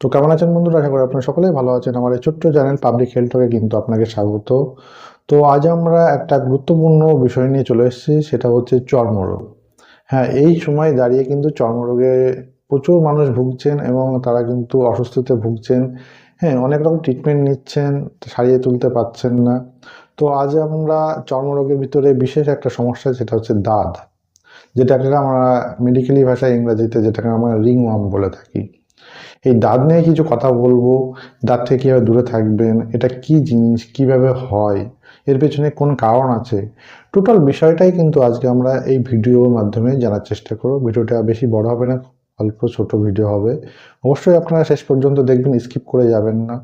তো কেমন আছেন বন্ধুরা? আশা করি আপনারা সকলেই ভালো আছেন। আমার এই ছোট্ট চ্যানেল পাবলিক হেলথকে কিন্তু আপনাকে স্বাগত। তো আজ আমরা একটা গুরুত্বপূর্ণ বিষয় নিয়ে চলে এসেছি, সেটা হচ্ছে চর্মরোগ। হ্যাঁ এই সময় দাঁড়িয়ে কিন্তু চর্মরোগে প্রচুর মানুষ ভুগছেন এবং তারা কিন্তু অসুস্থতে ভুগছেন। হ্যাঁ অনেক রকম ট্রিটমেন্ট নিচ্ছেন, সারিয়ে তুলতে পারছেন না। তো আজ আমরা চর্মরোগের ভিতরে বিশেষ একটা সমস্যা, সেটা হচ্ছে দাঁত। যেটাকে আমরা মেডিকেলি ভাষায় ইংরাজিতে যেটাকে আমরা রিং ওয়ার্ম বলে থাকি। এই দাঁত নিয়ে কিছু কথা বলব। দাঁত থেকে কীভাবে দূরে থাকবেন, এটা কি জিনিস, কীভাবে হয়, এর পেছনে কোন কারণ আছে? টোটাল বিষয়টাই কিন্তু আজকে আমরা এই ভিডিওর মাধ্যমে জানার চেষ্টা করব। ভিডিওটা বেশি বড় হবে না অল্প ছোট ভিডিও হবে। অবশ্যই আপনারা শেষ পর্যন্ত দেখবেন স্কিপ করে যাবেন না।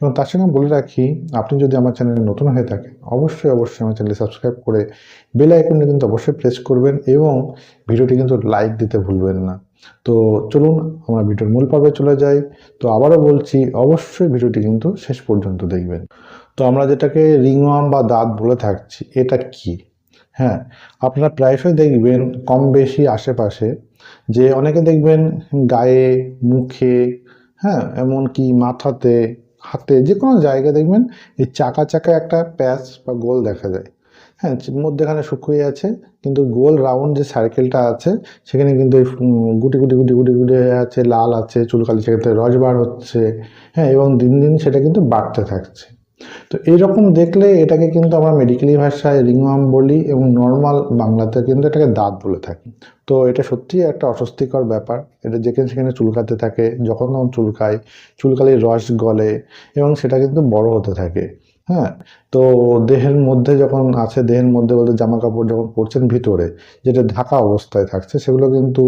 এবং তার সঙ্গে বলে রাখি, আপনি যদি আমার চ্যানেলে নতুন হয়ে থাকেন, অবশ্যই অবশ্যই আমার চ্যানেলে সাবস্ক্রাইব করে বেল আইকনটি কিন্তু অবশ্যই প্রেস করবেন এবং ভিডিওটি কিন্তু লাইক দিতে ভুলবেন না। তো চলুন, আমরা ভিডিওর মূল পর্বে চলে যাই। তো আবারও বলছি, অবশ্যই ভিডিওটি কিন্তু শেষ পর্যন্ত দেখবেন। তো আমরা যেটাকে রিংওয়ার্ম বা দাঁত বলে থাকছি, এটা কি? হ্যাঁ আপনারা প্রায়শই দেখবেন, কম বেশি আশেপাশে যে অনেকে দেখবেন গায়ে, মুখে হ্যাঁ এমনকি মাথাতে, হাতে যে কোনো জায়গায় দেখবেন এই চাকা চাকা একটা প্যাচ বা গোল দেখা যায়। হ্যাঁ মধ্যেখানে শুকিয়ে আছে, কিন্তু গোল রাউন্ড যে সার্কেলটা আছে, সেখানে কিন্তু এই গুটি গুটি গুটি গুটি গুটি আছে, লাল আছে, চুলকালি থেকে রস বার হচ্ছে হ্যাঁ এবং দিন দিন সেটা কিন্তু বাড়তে থাকছে। তো এইরকম দেখলে এটাকে কিন্তু আমরা মেডিকেলি ভাষায় রিংওয়ার্ম বলি এবং নর্মাল বাংলাতে কিন্তু এটাকে দাঁত বলে থাকি। তো এটা সত্যিই একটা অস্বস্তিকর ব্যাপার। এটা যেখানে সেখানে চুলকাতে থাকে, যখন তখন চুলকায়, চুলকালির রস গলে এবং সেটা কিন্তু বড় হতে থাকে। হ্যাঁ? তো দেহের মধ্যে যখন আছে, দেহের মধ্যে বলতে জামা কাপড় যখন পরছেন ভিতরে, যেটা ঢাকা অবস্থায় থাকছে, সেগুলো কিন্তু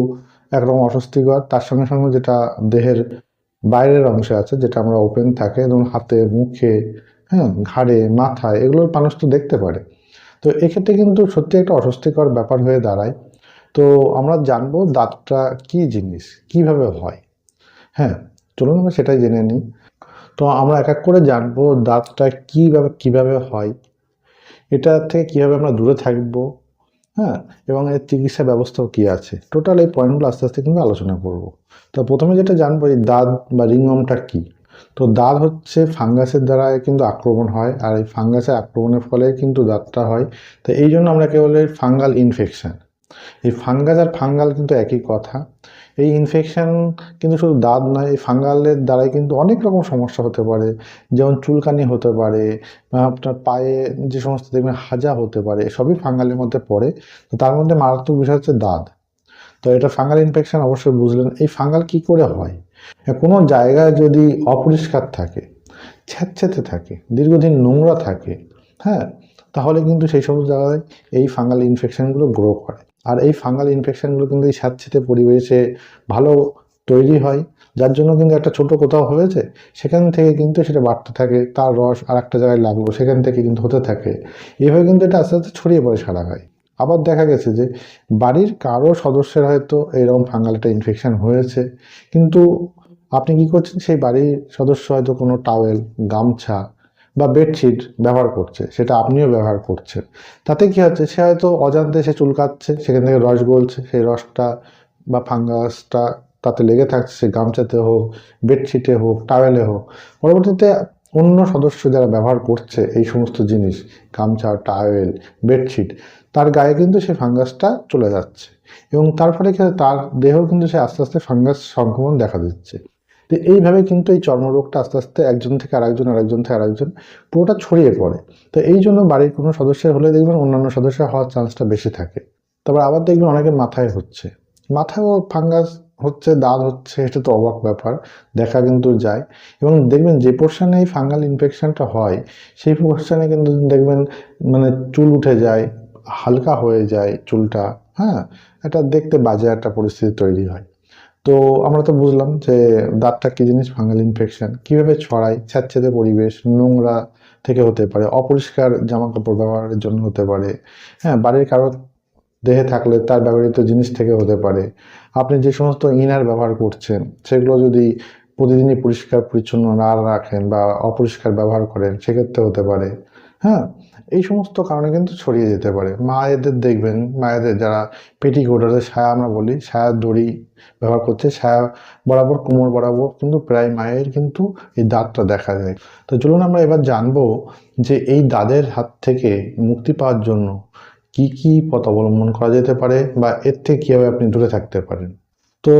একরকম অস্বস্তিকর। তার সঙ্গে সঙ্গে যেটা দেহের বাইরের অংশে আছে, যেটা আমরা ওপেন থাকে, যেমন হাতে, মুখে হ্যাঁ ঘাড়ে, মাথায় এগুলো মানুষ তো দেখতে পারে। তো এক্ষেত্রে কিন্তু সত্যি একটা অস্বস্তিকর ব্যাপার হয়ে দাঁড়ায়। তো আমরা জানব দাঁতটা কি জিনিস, কীভাবে হয়। হ্যাঁ চলুন আমরা সেটাই জেনে নিই। তো আমরা এক এক করে জানব দাঁতটা কীভাবে কীভাবে হয়, এটা থেকে কীভাবে আমরা দূরে থাকব। হ্যাঁ এবং এর চিকিৎসা ব্যবস্থাও কী আছে। টোটাল এই পয়েন্টগুলো আস্তে আস্তে কিন্তু আলোচনা করব। তো প্রথমে যেটা জানব এই দাঁত বা রিংওয়ার্মটা কী। তো দাঁত হচ্ছে ফাঙ্গাসের দ্বারা কিন্তু আক্রমণ হয়, আর এই ফাঙ্গাসের আক্রমণের ফলে কিন্তু দাঁতটা হয়। তো এই জন্য আমরা কে বলি ফাঙ্গাল ইনফেকশন। এই ফাঙ্গাস আর ফাঙ্গাল কিন্তু একই কথা। এই ইনফেকশন কিন্তু শুধু দাঁত নয়, এই ফাঙ্গালের দ্বারাই কিন্তু অনেক রকম সমস্যা হতে পারে। যেমন চুলকানি হতে পারে আপনার পায়ে যে সমস্ত দেখবেন হাজা হতে পারে, সবই ফাঙ্গালের মধ্যে পড়ে। তো তার মধ্যে মারাত্মক বিষয় হচ্ছে দাঁত। তো এটা ফাঙ্গাল ইনফেকশন অবশ্যই বুঝলেন। এই ফাঙ্গাল কি করে হয়? কোনো জায়গায় যদি অপরিষ্কার থাকে ছ্যাঁতছ্যাঁতে থাকে, দীর্ঘদিন নোংরা থাকে হ্যাঁ তাহলে কিন্তু সেই সমস্ত জায়গায় এই ফাঙ্গাল ইনফেকশনগুলো গ্রো করে। আর এই ফাঙ্গাল ইনফেকশনগুলো কিন্তু এই স্যাঁতছেঁতে পরিবেশে ভালো তৈরি হয়, যার জন্য কিন্তু একটা ছোট কোথাও হয়েছে, সেখান থেকে কিন্তু সেটা বাড়তে থাকে, তার রস আর একটা জায়গায় লাগল, সেখান থেকে কিন্তু হতে থাকে। এভাবে কিন্তু এটা আস্তে আস্তে ছড়িয়ে পড়ে সারা হয় আবার দেখা গেছে যে বাড়ির কারও সদস্যের হয়তো এরকম ফাঙ্গাল একটা ইনফেকশন হয়েছে। কিন্তু আপনি কি করছেন? সেই বাড়ির সদস্য হয়তো কোনো টাওয়েল গামছা বা বেডশিট ব্যবহার করছে, সেটা আপনিও ব্যবহার করছেন। তাতে কি হচ্ছে? সে হয়তো অজান্তে সে চুলকাচ্ছে, সেখান থেকে রস গলছে, সেই রসটা বা ফাঙ্গাসটা তাতে লেগে থাকছে গামছাতে হোক বেডশিটে হোক টাওয়েলে হোক। পরবর্তীতে অন্য সদস্য যারা ব্যবহার করছে এই সমস্ত জিনিস, গামছা টাওয়েল বেডশিট তার গায়ে কিন্তু সেই ফাঙ্গাসটা চলে যাচ্ছে। এবং তার ফলে তার দেহ কিন্তু সে আস্তে আস্তে ফাঙ্গাস সংক্রমণ দেখা দিচ্ছে। তো এইভাবে কিন্তু এই চর্মরোগটা আস্তে আস্তে একজন থেকে আরেকজন আরেকজন থেকে আরেকজন পুরোটা ছড়িয়ে পড়ে। তো এই জন্য বাড়ির কোনো সদস্যের হলে দেখবেন অন্যান্য সদস্যের হওয়ার চান্সটা বেশি থাকে। তারপর আবার দেখবেন অনেকের মাথায় হচ্ছে। মাথায়ও ফাঙ্গাস হচ্ছে দাঁত হচ্ছে, এটা তো অবাক ব্যাপার, দেখা কিন্তু যায়। এবং দেখবেন যে পোর্শনে এই ফাঙ্গাল ইনফেকশানটা হয়, সেই পোর্শনে কিন্তু দেখবেন মানে চুল উঠে যায়, হালকা হয়ে যায় চুলটা হ্যাঁ? এটা দেখতে বাজে একটা পরিস্থিতি তৈরি হয়। তো আমরা তো বুঝলাম যে দাঁতটা কী জিনিস ফাঙ্গাল ইনফেকশান কীভাবে ছড়ায় স্যাঁতসেঁতে পরিবেশ, নোংরা থেকে হতে পারে, অপরিষ্কার জামা কাপড় ব্যবহারের জন্য হতে পারে হ্যাঁ? বাড়ির কারও দেহে থাকলে তার ব্যবহৃত জিনিস থেকে হতে পারে। আপনি যে সমস্ত ইনার ব্যবহার করছেন, সেগুলো যদি প্রতিদিনই পরিষ্কার পরিচ্ছন্ন না রাখেন বা অপরিষ্কার ব্যবহার করেন, সেক্ষেত্রে হতে পারে। হ্যাঁ এই সমস্ত কারণে কিন্তু ছড়িয়ে যেতে পারে। মায়েদের দেখবেন, মায়েদের যারা পেটিকোট অর্থাৎ সায়া আমরা বলি সায়ার দড়ি ব্যবহার করছে সায়া বরাবর, কোমর বরাবর কিন্তু প্রায় মায়ের কিন্তু এই দাঁতটা দেখা যায়। তো চলুন আমরা এবার জানব যে এই দাঁতের হাত থেকে মুক্তি পাওয়ার জন্য কি কি পথ অবলম্বন করা যেতে পারে বা এর থেকে কীভাবে আপনি দূরে থাকতে পারেন? তো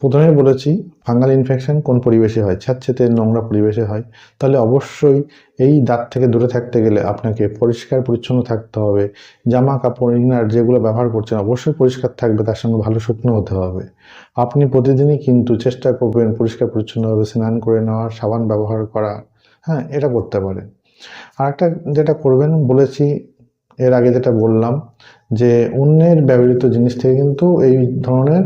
প্রথমে বলেছি, ফাঙ্গাল ইনফেকশন কোন পরিবেশে হয়? স্যাঁতস্যাঁতে নোংরা পরিবেশে হয়। তাহলে অবশ্যই এই দাঁত থেকে দূরে থাকতে গেলে আপনাকে পরিষ্কার পরিচ্ছন্ন থাকতে হবে। জামা কাপড়, ইনার যেগুলো ব্যবহার করছেন অবশ্যই পরিষ্কার থাকবে, তার সঙ্গে ভালো শুকনো হতে হবে। আপনি প্রতিদিনই কিন্তু চেষ্টা করবেন পরিষ্কার পরিচ্ছন্নভাবে স্নান করে নেওয়া সাবান ব্যবহার করা হ্যাঁ এটা করতে পারেন। আর একটা যেটা করবেন, বলেছি এর আগে যেটা বললাম, যে অন্যের ব্যবহৃত জিনিস থেকে কিন্তু এই ধরনের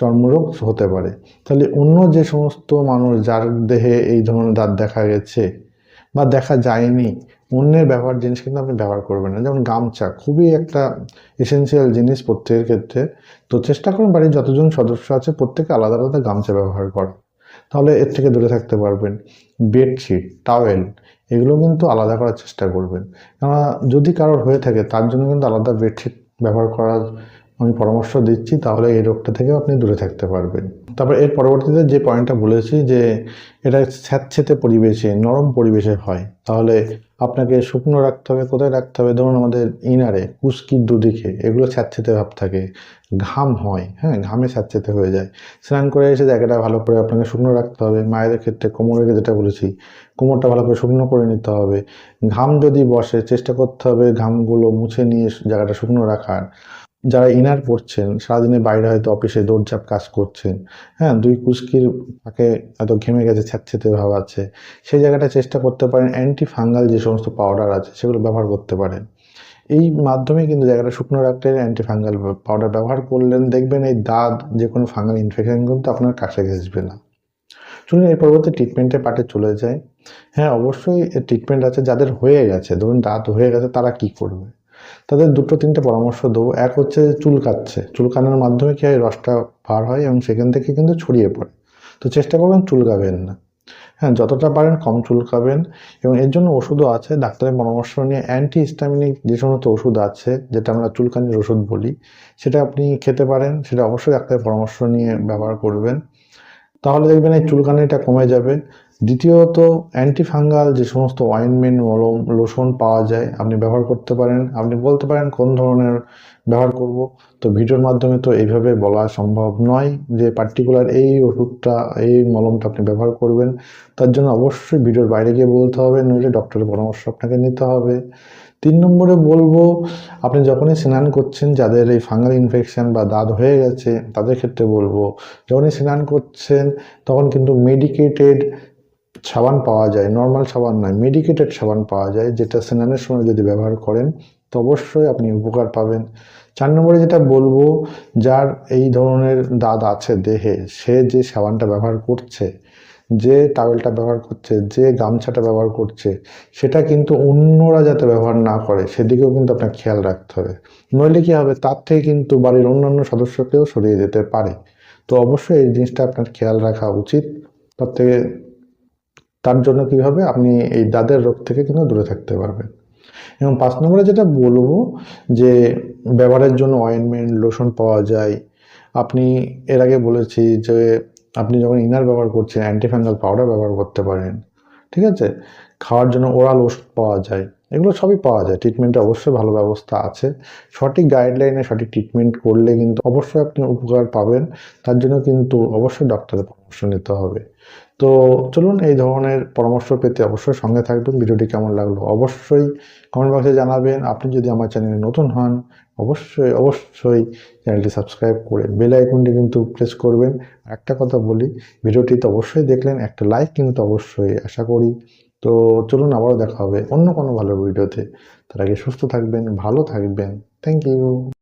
চর্মরোগ হতে পারে। তাহলে অন্য যে সমস্ত মানুষ যার দেহে এই ধরনের দাঁত দেখা গেছে বা দেখা যায়নি, অন্যের ব্যবহার জিনিস কিন্তু আপনি ব্যবহার করবেন না। যেমন গামছা খুবই একটা এসেন্সিয়াল জিনিস প্রত্যেকের ক্ষেত্রে। তো চেষ্টা করুন বাড়ির যতজন সদস্য আছে, প্রত্যেকে আলাদা আলাদা গামছা ব্যবহার করা। তাহলে এর থেকে দূরে থাকতে পারবেন। বেডশিট টাওয়েল এগুলো কিন্তু আলাদা করার চেষ্টা করবেন। কেননা যদি কারোর হয়ে থাকে, তার জন্য কিন্তু আলাদা বেডশিট ব্যবহার করার আমি পরামর্শ দিচ্ছি, তাহলে এই রোগটা থেকেও আপনি দূরে থাকতে পারবেন। তারপর এর পরবর্তীতে যে পয়েন্টটা বলেছি যে, এটা স্যাঁতস্যাঁতে পরিবেশে, নরম পরিবেশে হয়। তাহলে আপনাকে শুকনো রাখতে হবে, কোথায় রাখতে হবে? ধরুন আমাদের ইনারে কুস্কির দুদিকে, এগুলো স্যাঁতছেতে ভাব থাকে। ঘাম হয় হ্যাঁ ঘামে স্যাঁতস্যাঁতে হয়ে যায়। স্নান করে এসে জায়গাটা ভালো করে আপনাকে শুকনো রাখতে হবে। মায়েদের ক্ষেত্রে কোমরের যেটা বলেছি, কোমরটা ভালো করে শুকনো করে নিতে হবে। ঘাম যদি বসে, চেষ্টা করতে হবে ঘামগুলো মুছে নিয়ে জায়গাটা শুকনো রাখার। যারা ইনার পড়ছেন সারাদিনে বাইরে হয়তো অফিসে দৌড়ঝাঁপ কাজ করছেন হ্যাঁ দুই কুস্কির ফাঁকে হয়তো ঘেমে গেছে ছ্যাঁতছেতে ভাব আছে, সেই জায়গাটা চেষ্টা করতে পারেন অ্যান্টি ফাঙ্গাল যে সমস্ত পাউডার আছে, সেগুলো ব্যবহার করতে পারেন। এই মাধ্যমে কিন্তু জায়গাটা শুকনো রাখতে অ্যান্টি ফাঙ্গাল পাউডার ব্যবহার করলেন, দেখবেন এই দাঁত যে কোনো ফাঙ্গাল ইনফেকশন কিন্তু আপনার কাছে ঘেসবে না। চলুন এর পরবর্তী ট্রিটমেন্টের পার্টে চলে যায় হ্যাঁ অবশ্যই ট্রিটমেন্ট আছে যাদের হয়ে গেছে, ধরুন দাঁত হয়ে গেছে, তারা কি করবে? তাদের দুটো তিনটে পরামর্শ দেবো। এক হচ্ছে চুল কাটছে। চুল কাটানোর মাধ্যমে কী হয়? রসটা বার হয় এবং সেখান থেকে কিন্তু ছড়িয়ে পড়ে। তো চেষ্টা করবেন চুল কাবেন না। হ্যাঁ যতটা পারেন কম চুল খাবেন এবং এর জন্য ওষুধও আছে। ডাক্তারের পরামর্শ নিয়ে অ্যান্টি হিস্টামিনিক যে সমস্ত ওষুধ আছে, যেটা আমরা চুলকানির ওষুধ বলি, সেটা আপনি খেতে পারেন। সেটা অবশ্যই ডাক্তারের পরামর্শ নিয়ে ব্যবহার করবেন। তাহলে দেখবেন এই চুলকানিটা কমে যাবে। দ্বিতীয়ত অ্যান্টিফাঙ্গাল যে সমস্ত অয়েনমেন্ট মলম লোশন পাওয়া যায়, আপনি ব্যবহার করতে পারেন। আপনি বলতে পারেন কোন ধরনের ব্যবহার করব। তো ভিডিওর মাধ্যমে তো এইভাবে বলা সম্ভব নয় যে পার্টিকুলার এই ওষুধটা, এই মলমটা আপনি ব্যবহার করবেন। তার জন্য অবশ্যই ভিডিওর বাইরে গিয়ে বলতে হবে, নইলে ডক্টরের পরামর্শ আপনাকে নিতে হবে। তিন নম্বরে বলব, আপনি যখনই স্নান করছেন, যাদের এই ফাঙ্গাল ইনফেকশান বা দাঁত হয়ে গেছে, তাদের ক্ষেত্রে বলব, যখনই স্নান করছেন, তখন কিন্তু মেডিকেটেড সাবান পাওয়া যায় নর্মাল সাবান নয় মেডিকেটেড সাবান পাওয়া যায়, যেটা স্নানের সময় যদি ব্যবহার করেন, তো অবশ্যই আপনি উপকার পাবেন। চার নম্বরে যেটা বলব, যার এই ধরনের দাঁত আছে দেহে, সে যে সাবানটা ব্যবহার করছে, যে টাওয়েলটা ব্যবহার করছে, যে গামছাটা ব্যবহার করছে, সেটা কিন্তু অন্যরা যাতে ব্যবহার না করে, সেদিকেও কিন্তু আপনার খেয়াল রাখতে হবে। নইলে কী হবে, তার থেকে কিন্তু বাড়ির অন্যান্য সদস্যকেও সরিয়ে যেতে পারে। তো অবশ্যই এই জিনিসটা আপনার খেয়াল রাখা উচিত। তার থেকে তার জন্য কী হবে আপনি এই দাঁতের রোগ থেকে কিন্তু দূরে থাকতে পারবেন। এবং পাঁচ নম্বরে যেটা বলব যে ব্যবহারের জন্য অয়েনমেন্ট লোশন পাওয়া যায়। আপনি এর আগে বলেছি যে আপনি যখন ইনার ব্যবহার করছেন অ্যান্টিফাঙ্গাল পাউডার ব্যবহার করতে পারেন, ঠিক আছে? খাওয়ার জন্য ওরাল ওষুধ পাওয়া যায়। এগুলো সবই পাওয়া যায়। ট্রিটমেন্টে অবশ্যই ভালো ব্যবস্থা আছে। সঠিক গাইডলাইনে সঠিক ট্রিটমেন্ট করলে কিন্তু অবশ্যই আপনি উপকার পাবেন। তার জন্য কিন্তু অবশ্যই ডক্টরের পরামর্শ নিতে হবে। তো চলুন এই ধরনের পরামর্শ পেতে অবশ্যই সঙ্গে থাকবেন। ভিডিওটি কেমন লাগল অবশ্যই কমেন্ট বক্সে জানাবেন। আপনি যদি আমার চ্যানেলে নতুন হন, অবশ্যই অবশ্যই চ্যানেলটি সাবস্ক্রাইব করে বেল আইকনটি কিন্তু প্রেস করবেন। একটা কথা বলি, ভিডিওটি তো অবশ্যই দেখলেন, একটা লাইক কিন্তু অবশ্যই আশা করি। তো চলুন আবারও দেখা হবে অন্য কোনো ভালো ভিডিওতে। তার আগে সুস্থ থাকবেন, ভালো থাকবেন। Thank you